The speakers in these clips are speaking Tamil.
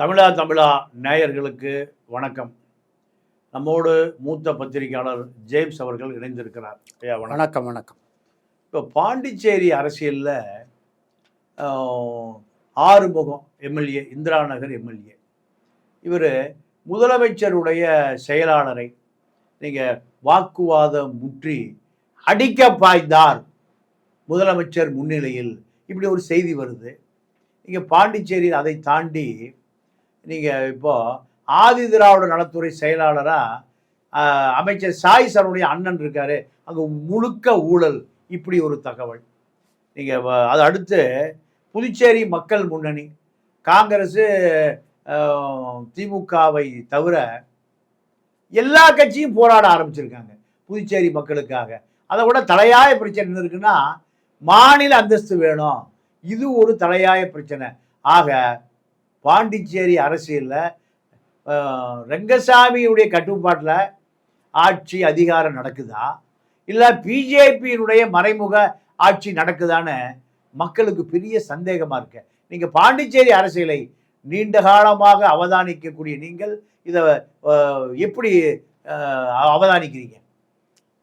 தமிழா தமிழா நேயர்களுக்கு வணக்கம். நம்மோடு மூத்த பத்திரிகையாளர் ஜேம்ஸ் அவர்கள் இணைந்திருக்கிறார். ஐயா வணக்கம். வணக்கம் இப்போ பாண்டிச்சேரி அரசியலில் ஆறுமுகம் எம்எல்ஏ இந்திரா நகர் எம்எல்ஏ. இவர் முதலமைச்சருடைய செயலாளரை நீங்கள் வாக்குவாதம் முற்றி அடிக்க பாய்ந்தார். முதலமைச்சர் முன்னிலையில் இப்படி ஒரு செய்தி வருது. இங்கே பாண்டிச்சேரி அதை தாண்டி நீங்கள் இப்போது ஆதி திராவிட நலத்துறை செயலாளராக அமைச்சர் சாய் சரணுடைய அண்ணன் இருக்கார். அங்கே முழுக்க ஊழல். இப்படி ஒரு தகவல். நீங்கள் அது அடுத்து புதுச்சேரி மக்கள் முன்னணி காங்கிரஸு திமுகவை தவிர எல்லா கட்சியும் போராட ஆரம்பிச்சிருக்காங்க புதுச்சேரி மக்களுக்காக. அதை விட தலையாய பிரச்சனை என்ன இருக்குன்னா மாநில அந்தஸ்து வேணும். இது ஒரு தலையாய பிரச்சனை. ஆக பாண்டிச்சேரி அரசியலில் ரங்கசாமியுடைய கட்டுப்பாட்டில் ஆட்சி அதிகாரம் நடக்குதா? இல்லை பிஜேபியினுடைய மறைமுக ஆட்சி நடக்குதான்னு மக்களுக்கு பெரிய சந்தேகமாக இருக்கு. நீங்கள் பாண்டிச்சேரி அரசியலை நீண்ட காலமாக அவதானிக்கக்கூடிய நீங்கள் இதை எப்படி அவதானிக்கிறீங்க?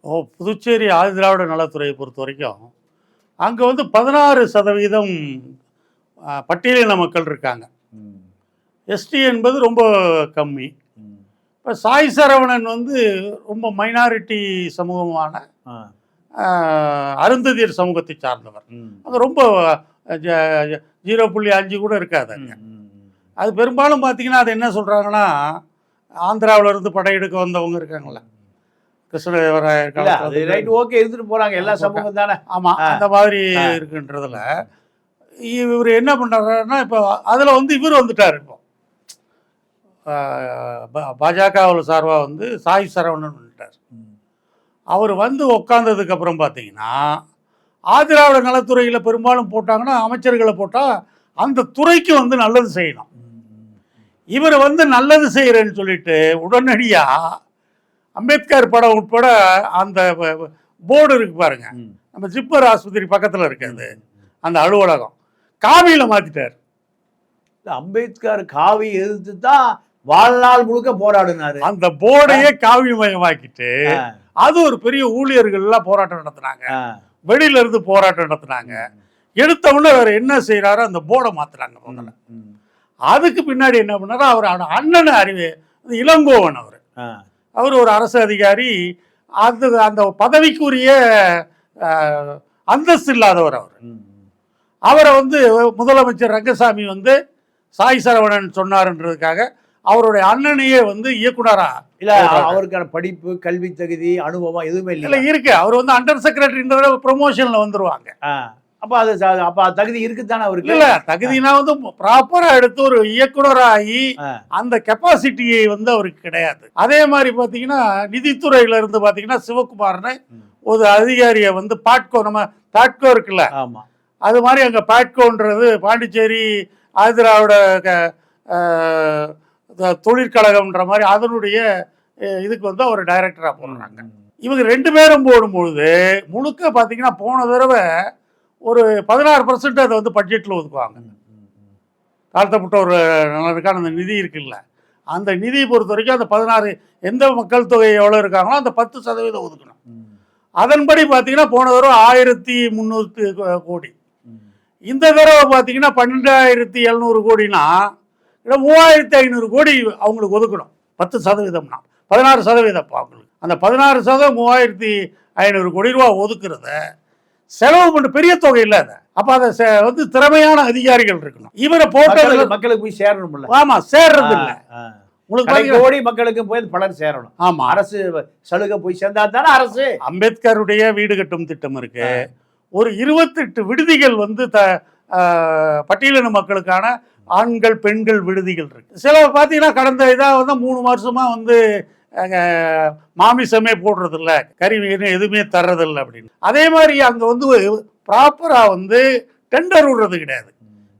ஓ புதுச்சேரி ஆதிதிராவிட நலத்துறையை பொறுத்த வரைக்கும் அங்கே வந்து பதினாறு சதவீதம் பட்டியலின மக்கள் இருக்காங்க. எஸ்டி என்பது ரொம்ப கம்மி இப்போ சாய் சரவணன் வந்து ரொம்ப மைனாரிட்டி சமூகமான அருந்ததியர் சமூகத்தை சார்ந்தவர். அங்கே ரொம்ப ஜீரோ புள்ளி அஞ்சு கூட இருக்காது அங்க. ம், ம், ம். அது பெரும்பாலும் பார்த்தீங்கன்னா அது என்ன சொல்கிறாங்கன்னா ஆந்திராவுல இருந்து படையெடுக்க வந்தவங்க இருக்காங்களே கிருஷ்ணதேவராயர் அது ரைட் ஓகே இருந்துட்டு போறாங்க எல்லா சமூகம் தானே ஆமா ஆ. அந்த மாதிரி. இருக்குன்றதுல இவர் என்ன பண்றாருன்னா இப்போ அதுல வந்து இவர் வந்துட்டார் இப்போ பாஜகவில் சார்பா வந்து சாய் சரவணன் வந்துட்டார். அவர் வந்து உக்காந்ததுக்கு அப்புறம் பார்த்தீங்கன்னா ஆதிராவிட நலத்துறையில பெரும்பாலும் போட்டாங்கன்னா அமைச்சர்களை போட்டா அந்த துறைக்கு வந்து நல்லது செய்யணும். இவர் வந்து நல்லது செய்கிறேன்னு சொல்லிட்டு உடனடியா அம்பேத்கர் படம் உட்பட அந்த போர்டு இருக்கு பாருங்க. நம்ம ஜிப்பர் ஆஸ்பத்திரி பக்கத்துல இருக்குது அந்த அலுவலகம். காவியில இல்ல, அம்பேத்கர் காவி எதிர்த்து தான் வாழ்நாள் முழுக்க போராடினாரு. அந்த போர்டையே காவி மயமாக்கிட்டு ஆ, அது ஒரு பெரிய ஊழியர்கள் எல்லாம் போராட்டம் நடத்துனாங்க. வெளியில இருந்து போராட்டம் நடத்துனாங்க. எடுத்த உடனே வேற என்ன செய்யறாரு அந்த போர்டை மாத்துறாங்க முதல்ல. அதுக்கு பின்னாடி என்ன பண்ணாரு அவர் அண்ணன் அறிவு இளங்கோவன் அவர். அவர் ஒரு அரசு அதிகாரி அது அந்த பதவிக்குரிய அந்தஸ்து இல்லாதவர் அவர். அவரை வந்து முதலமைச்சர் ரங்கசாமி வந்து சாய் சரவணன் சொன்னாருன்றதுக்காக அவருடைய அண்ணனையே வந்து இயக்குனரா? இல்ல. அவருக்கான படிப்பு கல்வி தகுதி அனுபவம் எதுவுமே இல்ல. இருக்கு. அவர் வந்து அண்டர் செக்ரட்டரின்ற ப்ரொமோஷன்ல வந்துருவாங்க. அப்ப அது அப்ப தகுதி இருக்குதானே அவருக்கு? இல்ல தகுதினா வந்து ப்ராப்பரா எடுத்து ஒரு இயக்குனராகி. அந்த கெப்பாசிட்டியை வந்து அவருக்கு கிடையாது. அதே மாதிரி பாத்தீங்கன்னா நிதித்துறையில இருந்து பாத்தீங்கன்னா சிவகுமார்னு. ஒரு அதிகாரியை வந்து பாட்கோ நம்ம பாட்கோ இருக்குல்ல? ஆமா. அது மாதிரி அங்கே பாட்கோன்றது பாண்டிச்சேரி ஆதிராவிட தொழிற்கழகம்ன்ற மாதிரி அதனுடைய இதுக்கு வந்து அவர் டைரக்டராக போடுறாங்க இவங்க ரெண்டு பேரும் போடும்பொழுது முழுக்க பார்த்தீங்கன்னா போன தடவை ஒரு பதினாறு பர்சன்ட் அதை வந்து பட்ஜெட்டில் ஒதுக்குவாங்க. தாழ்த்தப்பட்ட ஒரு நலனுக்கான அந்த நிதி இருக்குல்ல. அந்த நிதியை பொறுத்த வரைக்கும் அந்த பதினாறு எந்த மக்கள் தொகை எவ்வளோ இருக்காங்களோ அந்த பத்து சதவீதம் ஒதுக்கணும். அதன்படி பார்த்தீங்கன்னா போன தடவை ஆயிரத்தி முந்நூற்றி கோடி. இந்த தடவை பார்த்தீங்கன்னா பன்னெண்டாயிரத்தி எழுநூறு கோடினா இல்லை மூவாயிரத்தி ஐநூறு கோடி அவங்களுக்கு ஒதுக்கணும். பத்து சதவீதம்னா. பதினாறு சதவீதம் அவங்களுக்கு. அந்த பதினாறு சதவீதம் மூவாயிரத்தி ஐநூறு கோடி ரூபா ஒதுக்குறத செலவு பண்ண பெரிய தொகை இல்லை அதை. அப்போ அதை வந்து திறமையான அதிகாரிகள் இருக்கணும். இவரை போட்டதுல மக்களுக்கு போய் சேரணும்ல. ஆமா சேர்றது இல்லை. உங்களுக்கு கடை மக்களுக்கு போய் பலன் சேரணும். ஆமா. அரசு சலுகை போய் சேர்ந்தா தானே அரசு. அம்பேத்கருடைய வீடு கட்டும் திட்டம் இருக்கு. ஒரு இருபத்தெட்டு விடுதிகள் வந்து த பட்டியலின மக்களுக்கான ஆண்கள் பெண்கள் விடுதிகள் இருக்கு. சில பார்த்தீங்கன்னா கடந்த இதாக வந்து மூணு வருஷமா வந்து அஹ், மாமிசமே போடுறது இல்ல கறி மீன் எதுவுமே தர்றதில்ல அப்படின்னு. அதே மாதிரி அங்க வந்து ப்ராப்பரா வந்து டெண்டர் விடுறது கிடையாது.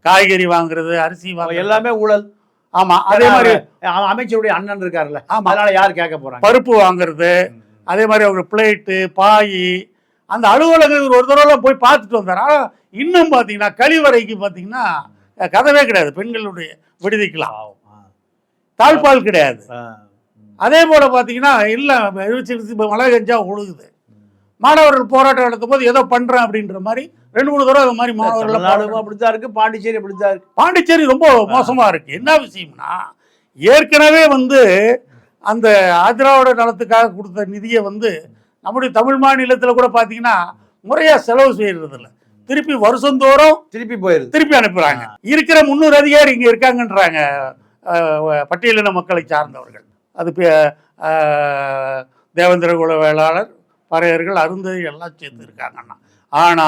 காய்கறி வாங்குறது அரிசி வாங்குறது. எல்லாமே ஊழல். ஆமா அதே மாதிரி அமைச்சருடைய அண்ணன் இருக்காருல்ல ஆமா. அதனால யார் கேட்க போறாங்க? பருப்பு வாங்குறது அதே மாதிரி அவங்க பிளேட்டு பாய் அந்த அலுவலகம் ஒரு தடவை போய் பார்த்துட்டு வந்தார். ஆனால் இன்னும் பார்த்தீங்கன்னா கழிவறைக்கு பார்த்தீங்கன்னா கதவே கிடையாது. பெண்களுடைய விடுதிக்கலாம். தாழ்பால் கிடையாது. அதே போல பார்த்தீங்கன்னா இல்லை இப்போ மழை கஞ்சா ஒழுகுது. மாணவர்கள் போராட்டம் நடத்தும் போது ஏதோ பண்றேன் அப்படின்ற மாதிரி ரெண்டு மூணு தடவை அது மாதிரி மாணவர்கள் அப்படித்தான் இருக்கு பாண்டிச்சேரி அப்படித்தான் இருக்கு. பாண்டிச்சேரி ரொம்ப மோசமா இருக்கு. என்ன விஷயம்னா ஏற்கனவே வந்து அந்த ஆதிராவிட நலத்துக்காக கொடுத்த நிதியை வந்து நம்முடைய தமிழ் மாநிலத்தில் கூட பார்த்தீங்கன்னா முறையா செலவு செய்யறது இல்ல திருப்பி வருஷந்தோறும் திருப்பி போயிருது. திருப்பி அனுப்புறாங்க. இருக்கிற முன்னூறு அதிகாரி இங்க இருக்காங்கன்றாங்க பட்டியலின மக்களை சார்ந்தவர்கள். அது தேவேந்திர குல வேளாளர் பறையர்கள் அருந்ததி எல்லாம் சேர்ந்து இருக்காங்கன்னா. ஆனா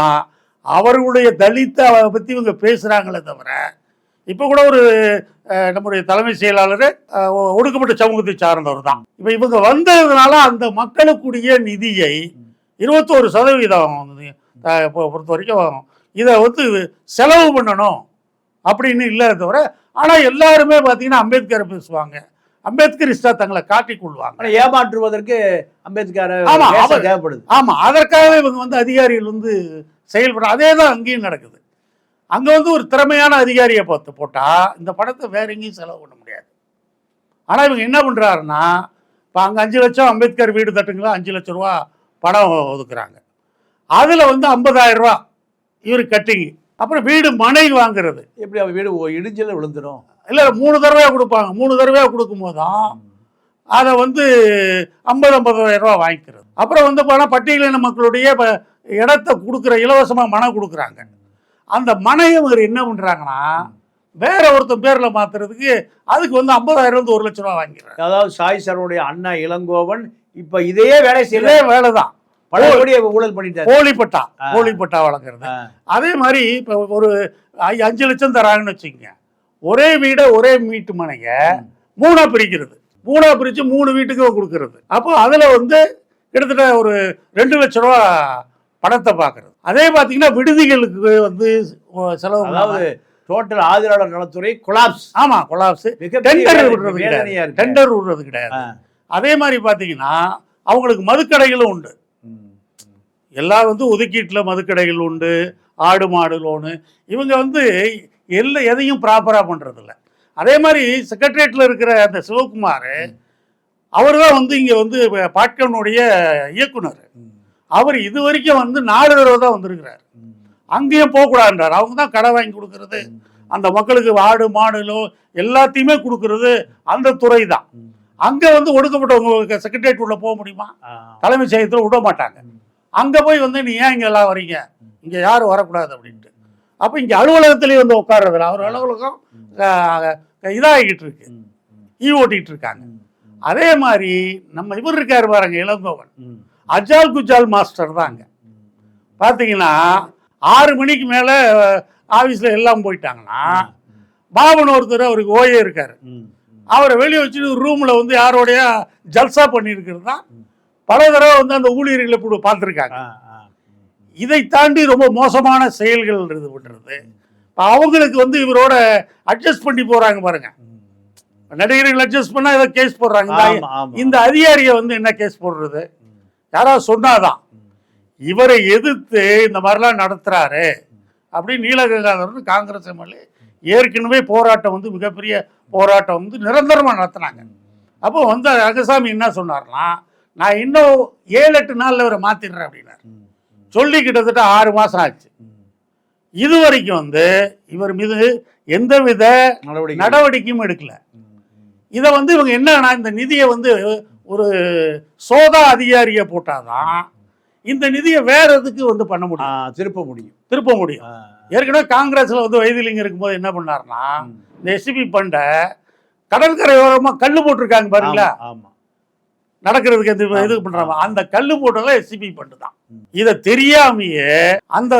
அவர்களுடைய தலித்தை பத்தி இவங்க பேசுறாங்களே தவிர இப்போ கூட ஒரு நம்முடைய தலைமை செயலாளர் ஒடுக்கப்பட்ட சமூகத்தை சார்ந்தவர் தான். இப்போ இவங்க வந்ததுனால அந்த மக்களுக்குரிய நிதியை இருபத்தோரு சதவீதம் பொறுத்த வரைக்கும் இதை வந்து செலவு பண்ணணும் அப்படின்னு இல்லை தவிர ஆனால் எல்லாருமே பார்த்தீங்கன்னா அம்பேத்கரை பேசுவாங்க. அம்பேத்கரிஸ்டா தங்களை காட்டிக் கொள்வாங்க. ஏமாற்றுவதற்கு அம்பேத்கர் தேவைப்படுது. ஆமா அதற்காக இவங்க வந்து அதிகாரிகள் வந்து செயல்பட அதே தான் அங்கேயும் நடக்குது. அங்க வந்து ஒரு திறமையான அதிகாரியை பார்த்து போட்டா இந்த படத்தை வேற எங்கேயும் செலவு பண்ண முடியாது. ஆனா இவங்க என்ன பண்றாருன்னா இப்போ அங்க அஞ்சு லட்சம் அம்பேத்கர் வீடு தட்டுங்களா அஞ்சு லட்சம் ரூபா படம் ஒதுக்குறாங்க. அதுல வந்து ஐம்பதாயிரம் ரூபா இவர் கட்டிங் அப்புறம் வீடு மனை வாங்குறது. எப்படி அவ வீடு இடிஞ்சல விழுந்துரும்? இல்ல மூணு தடவையா கொடுப்பாங்க. மூணு தடவையா கொடுக்கும் போதும் அதை வந்து ஐம்பது ஐம்பதாயிரம் ரூபா வாங்கிக்கிறது. அப்புறம் வந்து போனால் பட்டியலின மக்களுடைய ப- இடத்த கொடுக்குற இலவசமாக மனை கொடுக்குறாங்க. அந்த மனையை இவர் என்ன பண்ணுறாங்கன்னா வேற ஒருத்தன் பேரில் மாத்துறதுக்கு அதுக்கு வந்து ஐம்பதாயிரம் வந்து ஒரு லட்ச ரூபா வாங்கிடுறாங்க அதாவது சாய் சரணுடைய அண்ணா இளங்கோவன் இப்ப இதே வேலை செய்யல இதே வேலை தான் பழையபடி ஊழல் பண்ணிட்டாரு. போலி பட்டா. போலி பட்டா வழங்குறது. அதே மாதிரி இப்போ ஒரு அஞ்சு லட்சம் தராங்கன்னு வச்சுக்கோங்க. ஒரே வீடை ஒரே வீட்டு மனைய மூணா பிரிக்கிறது. மூணா பிரிச்சு மூணு வீட்டுக்கு கொடுக்கறது. அப்போ அதுல வந்து கிட்டத்தட்ட ஒரு ரெண்டு லட்ச ரூபா பணத்தை பார்க்கறது அதே பார்த்தீங்கன்னா விடுதிகளுக்கு வந்து செலவு அதாவது டோட்டல் ஆதரவாளர் நலத்துறை கொலாப்ஸ் ஆமா கொலாப்ஸ் டெண்டர் விடுறது கிடையாது. டெண்டர் விடுறது கிடையாது. அதே மாதிரி பார்த்தீங்கன்னா அவங்களுக்கு மதுக்கடைகளும் உண்டு. எல்லாம் வந்து ஒதுக்கீட்டில் மதுக்கடைகள் உண்டு ஆடு மாடு லோனு இவங்க வந்து எல்லா எதையும் ப்ராப்பராக பண்ணுறதில்ல அதே மாதிரி செக்ரட்டரியேட்டில் இருக்கிற அந்த சிவகுமார் அவர் தான் வந்து இங்கே வந்து பாட்கனுடைய இயக்குனர். அவர் இது வரைக்கும் வந்து நாலு தடவை தான் வந்திருக்கிறார். அங்கேயும் போகக்கூடாதுன்றார். அவங்க தான் கடை வாங்கி கொடுக்கறது. அந்த மக்களுக்கு ஆடு மாடுலோ எல்லாத்தையுமே கொடுக்கறது அந்த துறை தான். அங்கே வந்து ஒடுக்கப்பட்டவங்க செக்ரட்டரியேட் உள்ள போக முடியுமா. தலைமைச் செயலகத்தில் விட மாட்டாங்க. அங்கே போய் வந்து நீ ஏன் இங்கே எல்லாம் வரீங்க இங்கே யாரும் வரக்கூடாது அப்படின்ட்டு. அப்போ இங்கே அலுவலகத்திலேயே வந்து உட்கார்றதில்ல அவர் அலுவலகம் இதாகிட்டு இருக்கு. ஈ ஓட்டிட்டு இருக்காங்க. அதே மாதிரி நம்ம இவர் இருக்காரு பாருங்க இளங்கோவன். அஜால் குஜால் மாஸ்டர் தாங்க பார்த்தீங்கன்னா ஆறு மணிக்கு மேலே ஆஃபீஸில் எல்லாம் போயிட்டாங்கன்னா பாபன் ஒருத்தர் அவருக்கு ஓயே இருக்காரு. அவரை வெளியே வச்சுட்டு ரூமில் வந்து யாரோடைய ஜல்சா பண்ணியிருக்கிறது தான் பல தடவை வந்து அந்த ஊழியர்களை இப்படி பார்த்துருக்காங்க. இதை தாண்டி ரொம்ப மோசமான செயல்கள் இது பண்ணுறது இப்போ அவங்களுக்கு வந்து இவரோட அட்ஜஸ்ட் பண்ணி போகிறாங்க பாருங்க. நடிகர்கள் அட்ஜஸ்ட் பண்ணால் ஏதோ கேஸ் போடுறாங்க இந்த அதிகாரியை வந்து என்ன கேஸ் போடுறது. யாராவது சொன்னாதான். இவரை எதிர்த்து இந்த மாதிரிலாம் நடத்துறாரு அப்படின்னு நீலகங்காதரன் காங்கிரஸ் எம்எல்ஏ ஏற்கனவே போராட்டம் வந்து மிகப்பெரிய போராட்டம் வந்து நிரந்தரமாக நடத்துனாங்க அப்போ வந்து ரங்கசாமி என்ன சொன்னார்னா நான் இன்னும் ஏழு எட்டு நாளில் இவரை மாற்றிடுறேன் அப்படின்னாரு. சொல்லி கிட்டத்தட்ட ஆறு மாதம் ஆச்சு. இது வரைக்கும் வந்து இவர் மீது எந்தவித நடவடிக்கை நடவடிக்கையும் எடுக்கல. இதை வந்து இவங்க என்னன்னா இந்த நிதியை வந்து ஒரு சோதா அதிகாரியை போட்டாதான் இந்த நிதியை வேற எதுக்கு வந்து பண்ண முடியும் திருப்ப முடியும் திருப்ப முடியும். ஏற்கனவே காங்கிரஸ்ல வந்து வைத்திலிங்கம் இருக்கும்போது என்ன பண்ணாருன்னா. இந்த எஸ்சிபி பண்டை கடற்கரை ஓரமா கல்லு போட்டிருக்காங்க பாருங்களா ஆமா, ஆமா நடக்கிறதுக்கு ஆமா, இது பண்றாங்க. அந்த கல்லு போட்டதெல்லாம் எஸ்சிபி பண்டு தான் ம். இதை தெரியாமையே அந்த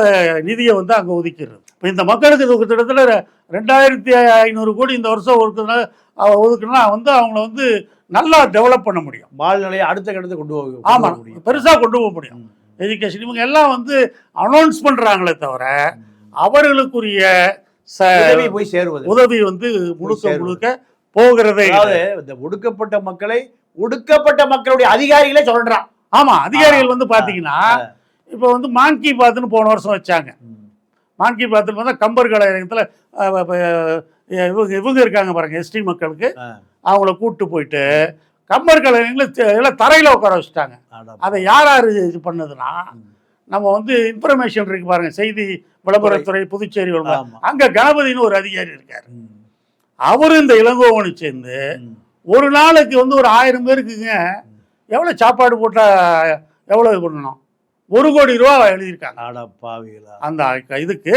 நிதியை வந்து அங்க ஒதுக்கிறது இப்போ இந்த மக்களுக்கு இது கிட்டத்தட்ட ரெண்டாயிரத்தி ஐநூறு கோடி இந்த வருஷம் ஒதுக்குனா ஒதுக்குனா வந்து அவங்கள வந்து நல்லா டெவலப் பண்ண முடியும் வாழ்நிலையை அடுத்த கட்டத்தை கொண்டு போக கொண்டு ஆமா போக முடியும். பெருசா கொண்டு போக முடியும். எஜுகேஷன் இவங்க எல்லாம் வந்து அனௌன்ஸ் பண்றாங்களே தவிர. அவர்களுக்குரிய உதவி போய் சேருவது உதவி வந்து முழுக்க. முழுக்க போகிறதே. அதாவது இந்த ஒடுக்கப்பட்ட மக்களை ஒடுக்கப்பட்ட மக்களுடைய அதிகாரிகளே சொல்றான் ஆமா அதிகாரிகள் வந்து பாத்தீங்கன்னா இப்போ வந்து மான் கி பாத்னு போன வருஷம் வச்சாங்க மான் கி பாத்னு பார்த்தா கம்பர் கலையரங்கத்தில் இவங்க இவங்க இருக்காங்க பாருங்க எஸ்டி மக்களுக்கு. அவங்கள கூட்டு போயிட்டு கம்பர் கலைஞர்களை தரையில் உட்கார வச்சுட்டாங்க அதை யார் யார் இது பண்ணதுன்னா. நம்ம வந்து இன்ஃபர்மேஷன் இருக்கு பாருங்க செய்தி விளம்பரத்துறை புதுச்சேரி விளம்பரம். அங்க கணபதினு ஒரு அதிகாரி இருக்காரு ம். அவரு இந்த இளங்கோவனை சேர்ந்து. ஒரு நாளைக்கு வந்து ஒரு ஆயிரம் பேருக்குங்க எவ்வளவு சாப்பாடு போட்டா எவ்வளவு இது பண்ணணும் ஒரு கோடி ரூபா எழுதியிருக்காங்க அந்த இதுக்கு.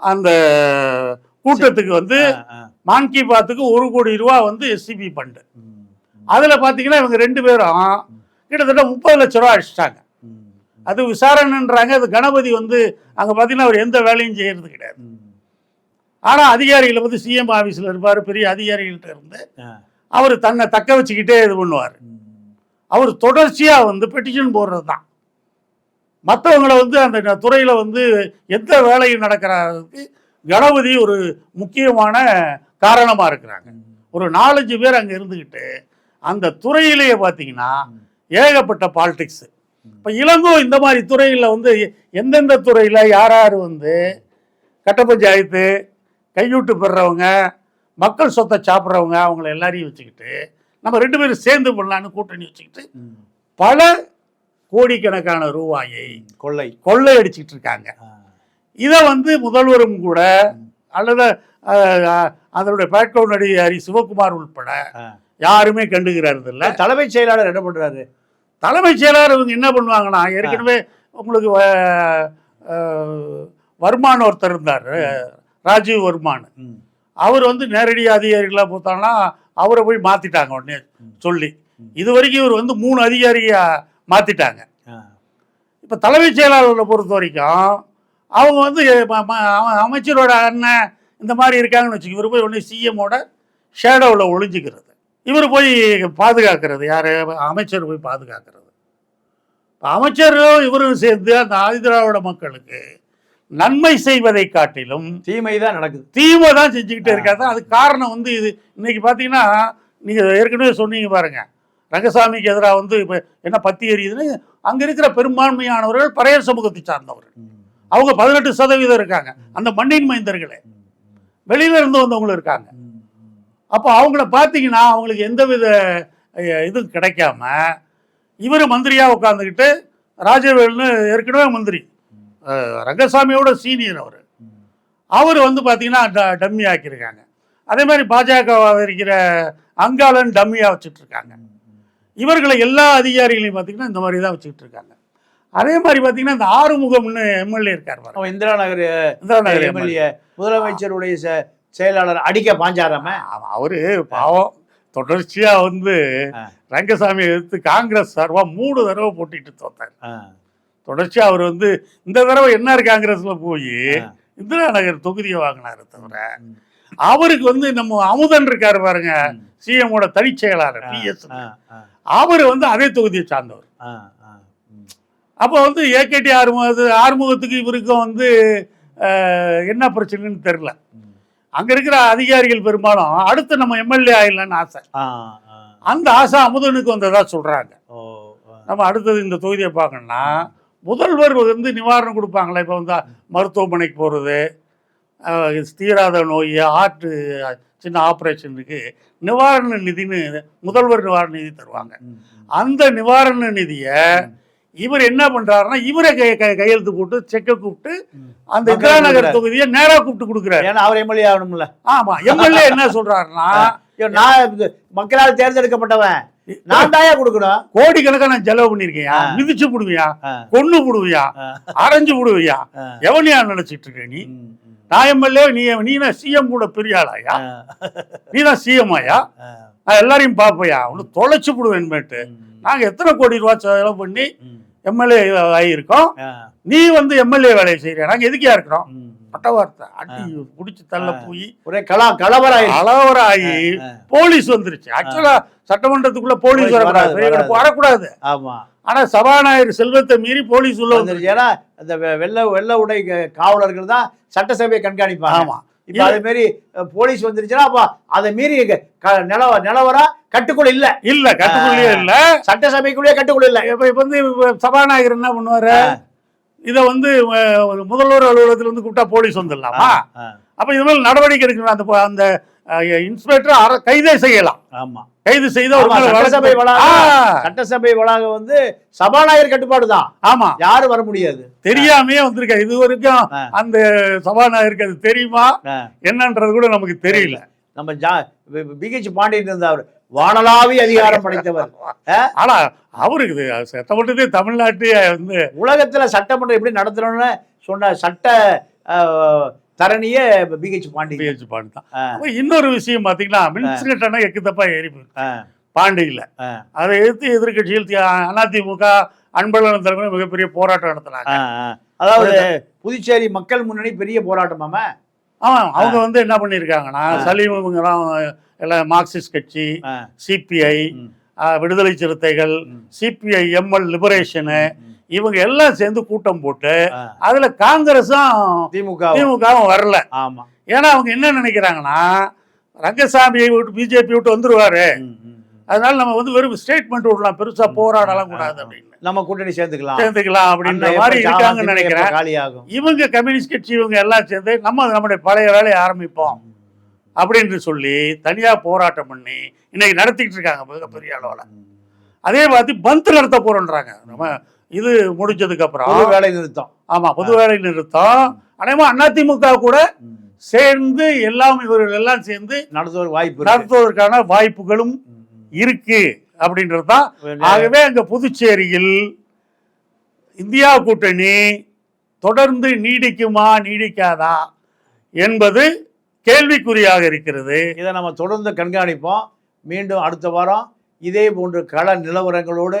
அந்த கூட்டத்துக்கு வந்து ஆ, ஆ. மான் கி பாத்துக்கு ஒரு கோடி ரூபா வந்து எஸ்சிபி ஃபண்டு. அதுல பாத்தீங்கன்னா இவங்க ரெண்டு பேரும் கிட்டத்தட்ட முப்பது லட்ச ரூபா அடிச்சிட்டாங்க. அது விசாரணைன்றாங்க அது கணபதி வந்து அங்க பாத்தீங்கன்னா அவர் எந்த வேலையும் செய்யறது கிடையாது ம். ஆனா அதிகாரிகளை வந்து சிஎம் ஆபீஸ்ல இருப்பாரு பெரிய அதிகாரிகள்ட்ட இருந்து. அவர் தன்னை தக்க வச்சுக்கிட்டே இது பண்ணுவார். அவர் தொடர்ச்சியாக வந்து பெட்டிஷன் போடுறது தான் மற்றவங்களை வந்து அந்த துறையில் வந்து எந்த வேலையும் நடக்கிறதுக்கு கணபதி ஒரு முக்கியமான காரணமாக இருக்கிறாங்க. ஒரு நாலஞ்சு பேர் அங்கே இருந்துக்கிட்டு அந்த துறையிலேயே பார்த்தீங்கன்னா ஏகப்பட்ட பாலிடிக்ஸு இப்போ இளங்கோ இந்த மாதிரி துறையில் வந்து எந்தெந்த துறையில் யார் யார் வந்து கட்ட பஞ்சாயத்து கையூட்டு பெறுறவங்க மக்கள் சொத்தை சாப்பிட்றவங்க அவங்கள எல்லாரையும் வச்சுக்கிட்டு நம்ம ரெண்டு பேரும் சேர்ந்து பண்ணலான்னு கூட்டணி வச்சுக்கிட்டு. பல கோடிக்கணக்கான ரூபாயை கொள்ளை கொள்ளையடிச்சிட்டு இருக்காங்க ஆ. இதை வந்து முதல்வரும் கூட அல்லது அதனுடைய பேக்ரவுண்ட் அதிகாரி சிவகுமார் உட்பட ஆ. யாருமே கண்டுக்கிறது இல்ல தலைமைச் செயலாளர் என்ன பண்றாரு தலைமைச் செயலாளர் இவங்க என்ன பண்ணுவாங்கன்னா ஏற்கனவே உங்களுக்கு அஹ், அஹ், வர்மான் ஒருத்தர் இருந்தார் ராஜீவ் வர்மான். அவர் வந்து நேரடி அதிகாரிகளாக பார்த்தாங்கன்னா அவரை போய் மாத்திட்டாங்க உடனே சொல்லி. இது வரைக்கும் இவர் வந்து மூணு அதிகாரியா மாத்திட்டாங்க ஆ. இப்போ தலைமைச் செயலாளர்களை பொறுத்த வரைக்கும் அவங்க வந்து அமைச்சரோட அண்ணன் இந்த மாதிரி இருக்காங்கன்னு வச்சுக்க இவர் போய் ஒன்று சிஎம்மோட ஷேடோவில் ஒளிஞ்சிக்கிறது இவர் போய் பாதுகாக்கிறது யார் அமைச்சர் போய் பாதுகாக்கிறது அமைச்சரும் இவரும் சேர்ந்து அந்த ஆதிதிராவிட மக்களுக்கு நன்மை செய்வதை காட்டிலும் தீமை தான் நடக்குது. தீமை தான் செஞ்சுக்கிட்டே இருக்காங்க அது காரணம் வந்து இது. இன்னைக்கு பார்த்தீங்கன்னா நீங்கள் ஏற்கனவே சொன்னீங்க பாருங்க. ரங்கசாமிக்கு எதிராக வந்து இப்போ என்ன பத்தி எரியுதுன்னு அங்கே இருக்கிற பெரும்பான்மையானவர்கள் பழைய சமூகத்தை சார்ந்தவர்கள். அவங்க பதினெட்டு சதவீதம் இருக்காங்க. அந்த மண்ணின் மைந்தர்களே. வெளியில இருந்து வந்தவங்களும் இருக்காங்க. அப்போ அவங்கள பார்த்தீங்கன்னா அவங்களுக்கு எந்தவித இதுவும் கிடைக்காம இவர் மந்திரியா உட்காந்துக்கிட்டு ராஜவேல்னு ஏற்கனவே மந்திரி. ரங்கசாமியோட சீனியர் அவர். அவர் வந்து பார்த்தீங்கன்னா ட- டம்மி ஆக்கியிருக்காங்க. அதே மாதிரி பாஜக இருக்கிற அங்காளன் டம்மியாக வச்சுட்டு இருக்காங்க இவர்களை எல்லா அதிகாரிகளையும் பார்த்தீங்கன்னா இந்த மாதிரி தான் வச்சுக்கிட்டு இருக்காங்க அதே மாதிரி பார்த்தீங்கன்னா இந்த ஆறுமுகம்னு எம்எல்ஏ இருக்கார் இந்திரா நகர் இந்திரா நகர். எம்எல்ஏ. முதலமைச்சருடைய செயலாளர் அடிக்க பாஞ்சாராம? அவ- அவரு பாவம். தொடர்ச்சியா வந்து ஆ. ரங்கசாமி எதிர்த்து காங்கிரஸ் சார்பா மூணு தடவை போட்டிட்டு தோத்தார். ஆ. தொடர்ச்சியா அவர் வந்து இந்த தடவை என்ஆர் காங்கிரஸ்ல போய். இந்திரா நகர் தொகுதியை வாங்கினாரு தவிர. அவருக்கு வந்து நம்ம அமுதன் இருக்காரு பாருங்க. சிஎமோட தனிச் செயலாளர். பிஎஸ். அவர் வந்து அதே தொகுதியை சார்ந்தவர். அப்போ வந்து ஏகேடி ஆறுமுகத்து ஆறுமுகத்துக்கு இவருக்கும் வந்து என்ன பிரச்சனைன்னு தெரில. அங்க இருக்கிற அதிகாரிகள் பெரும்பாலும் அடுத்து நம்ம எம்எல்ஏ ஆயிடலான்னு ஆசை. அந்த ஆசை அமுதனுக்கு வந்ததா. ஆ. நம்ம அடுத்தது இந்த தொகுதியை பார்க்கணும்னா முதல்வர் வந்து நிவாரணம் கொடுப்பாங்களே? இப்போ வந்து மருத்துவமனைக்கு போகிறது தீராத நோய் ஆர்ட் சின்ன ஆப்ரேஷனுக்கு நிவாரண நிதின்னு முதல்வர் நிவாரண நிதி தருவாங்க. அந்த நிவாரண நிதியை இவர் என்ன பண்றாருன்னா இவரை கை கையெழுத்து போட்டு செக்கை கூப்பிட்டு. அந்த இந்திரா நகர். தொகுதியை நேரா கூப்பிட்டு கொடுக்குறாரு. ஏன்னா அவர் எம்எல்ஏ ஆகணும்ல. ஆமா எம்எல்ஏ என்ன சொல்றாருன்னா நான் மக்களால் தேர்ந்தெடுக்கப்பட்டவன். நான் தாயா கொடுக்கணும் கோடிக்கணக்கான செலவு பண்ணிருக்கியா. மிதிச்சு புடுவியா. கொன்னு புடுவியா. அரைஞ்சு புடுவியா. எவனியா நினைச்சிட்டு இருக்க நீ. நான் எம்எல்ஏ நீ நீனா சிஎம் கூட பெரிய ஆளாயா. நீ தான் சிஎம் ஆயா. நான் எல்லாரையும் பார்ப்பையா உன்னை தொலைச்சு விடுவேன்மேட்டு ம். நாங்க எத்தனை கோடி ரூபாய் செலவு பண்ணி. எம்எல்ஏ ஆகியிருக்கோம். நீ வந்து எம்எல்ஏ வேலையை செய்யற. நாங்க எதுக்கியா இருக்கிறோம்? ம். பட்ட வார்த்தை. அடி புடிச்சு தள்ள. போய். ஒரே கலா கலவராயிருச்சு அளவராகி ஆ. போலீஸ் வந்துருச்சு. ஆக்சுவலா சட்டமன்றத்துக்குள்ள போலீஸ் வரக்கூடாது. வரக்கூடாது. ஆமா. ஆனா சபாநாயகர் செல்வத்தை மீறி போலீஸ் உள்ள வந்து வந்துருச்சு. ஏன்னா இந்த வெள்ளை வெள்ளை உடை காவலர்கள் தான் சட்டசபையை கண்காணிப்பாங்க. ஆமா. இப்ப அதே அஹ், போலீஸ் வந்துருச்சுன்னா அப்ப அதை மீறி நிலவ நிலவரா கட்டுக்குள்ள இல்ல. இல்ல கட்டுக்குள்ளேயே இல்ல. சட்டசபைக்குள்ளேயே கட்டுக்குள்ள இல்ல. இப்ப இப்ப வந்து சபாநாயகர் என்ன பண்ணுவாரு? இத வந்து முதல்வர் அலுவலகத்துல இருந்து கூப்பிட்டா போலீஸ் வந்துடலாமா. அப்ப இது மாதிரி நடவடிக்கை எடுக்கணும். அந்த அந்த இன்ஸ்பெக்டர் அர கைதே செய்யலாம். ஆமா. கைது செய்த சட்டசபை வளாகம் சட்டசபை வளாகம் வந்து சபாநாயகர் கட்டுப்பாடு தான். ஆமா. யாரும் வர முடியாது. தெரியாமையே வந்திருக்க. இது வரைக்கும். அந்த சபாநாயகருக்கு அது தெரியுமா. என்னன்றது கூட நமக்கு தெரியல. நம்ம ஜா பிஹெச் பாண்டியன் இருந்தார். வானளாவி அதிகாரம் படைத்தவர். ஆனா அவருக்கு சட்டமன்றத்தை தமிழ்நாட்டே வந்து உலகத்துல சட்டமன்றம் எப்படி நடத்தணும்னு சொன்ன சட்ட தரணியே பிஹெச் பாண்டியன் பிஹெச் பாண்டி தான் இன்னொரு விஷயம் பாத்தீங்கன்னா மின்சிகட்டனா எக்கு தப்பா ஏறி பாண்டியில. அதை எதிர்த்து எதிர்கட்சிகள் தி- அதிமுக அன்பழகன் தலைமையில் மிகப்பெரிய போராட்டம் நடத்தினாங்க. அதாவது புதுச்சேரி மக்கள் முன்னணி பெரிய போராட்டமாம? ஆமா அவங்க வந்து என்ன பண்ணியிருக்காங்கன்னா. சலீம் இவங்கெல்லாம் எல்லாம் மார்க்சிஸ்ட் கட்சி சிபிஐ விடுதலை சிறுத்தைகள் சிபிஐ எம்எல் லிபரேஷனு இவங்க எல்லாம் சேர்ந்து கூட்டம் போட்டு. அதுல காங்கிரஸும் திமுக திமுகவும் வரல. ஆமா. ஏன்னா அவங்க என்ன நினைக்கிறாங்கன்னா ரங்கசாமியை விட்டு பிஜேபி விட்டு வந்துருவாரு. அதனால நம்ம வந்து வெறும் ஸ்டேட்மெண்ட் விடலாம் பெருசா போராடலாம் கூடாது அப்படின்னு. நம்ம கூட்டணி சேர்ந்துக்கலாம். சேர்ந்துக்கலாம் அப்படின்ற மாதிரி இருக்காங்கன்னு நினைக்கிறேன். இவங்க கம்யூனிஸ்ட் கட்சி இவங்க எல்லாம் சேர்ந்து நம்ம நம்முடைய பழைய வேலையை ஆரம்பிப்போம் அப்படின்னு சொல்லி தனியா போராட்டம் பண்ணி இன்னைக்கு நடத்திட்டு இருக்காங்க மிகப்பெரிய அளவுல. அதே மாதிரி பந்த் நடத்த போறோன்றாங்க. நம்ம இது முடிஞ்சதுக்கு அப்புறம் பொது வேலை நிறுத்தம். ஆமா பொது வேலை நிறுத்தம். அநேகமா அதிமுக கூட. சேர்ந்து எல்லாம் இவர்கள் எல்லாம் சேர்ந்து நடத்துவதற்கு வாய்ப்பு. நடத்துவதற்கான வாய்ப்புகளும். இருக்கு அப்படின்றது தான். ஆகவே அங்க புதுச்சேரியில் இந்தியா கூட்டணி தொடர்ந்து நீடிக்குமா நீடிக்காதா என்பது கேள்விக்குறியாக இருக்கிறது. இதை நம்ம தொடர்ந்து கண்காணிப்போம். மீண்டும் அடுத்த வாரம் இதே போன்ற கள நிலவரங்களோடு